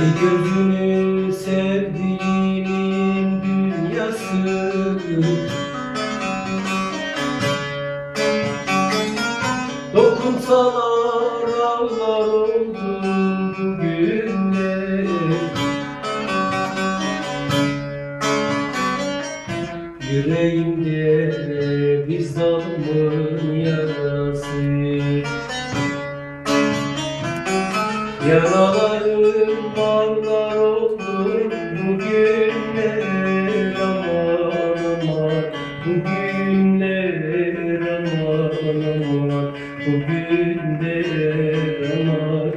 Gözünü sevdiğimin dünyası. Dokunsalar oldum bugünler Yüreğimde bir zalımın yarası. Yaralarım aman Bugünler aman aman Bugünler aman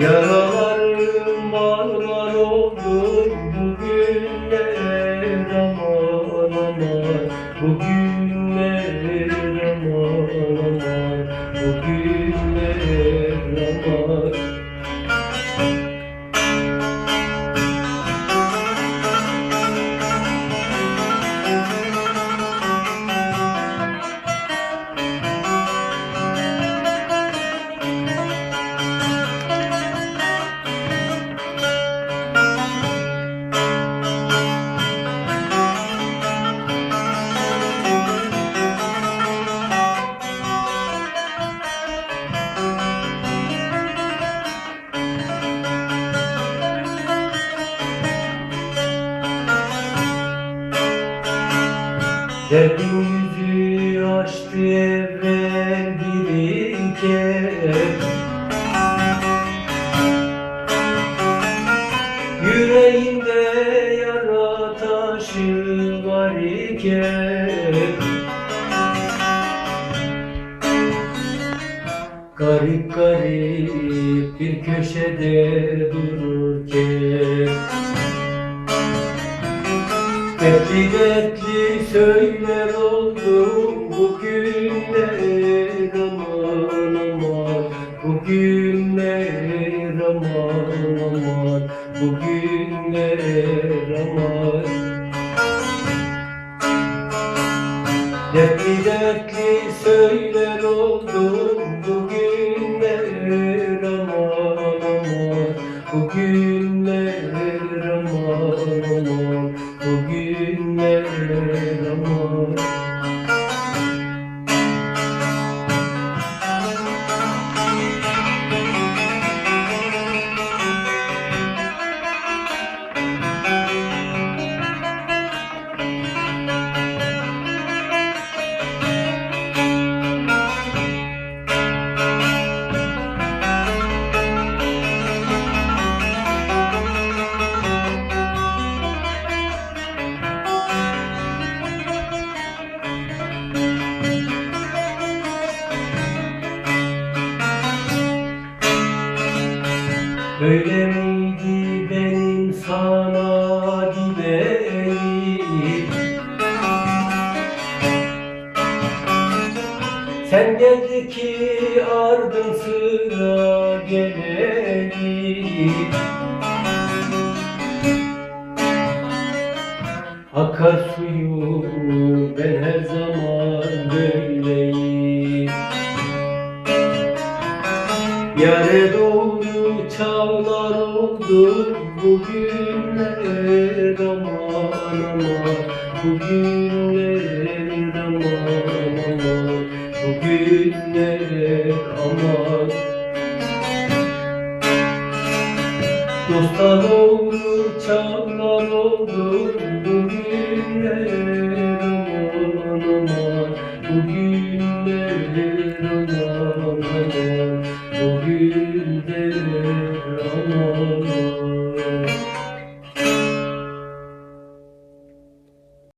Yaralarım bağlar oldu bugünler aman aman Bugünler aman aman. Bugünler Derdim yüzü açtı evren biriken Yüreğimde yara taşı var iken. Garip garip bir köşede dururken. Dertli dertli söyler oldum bugünler aman. Aman Bugünler aman aman Bugünler aman Dertli dertli söyler oldum bugünler aman. Aman Bugünler Böyle miydi benim sana dileğim Sen geldi ki ardın sıra geleyim Akar suyu ben her zaman böyleyim. Yare doğru çağlar oldu bugünler aman aman. Bugünler aman aman. Bugünler aman. Dosta doğru çağlar oldu bugünler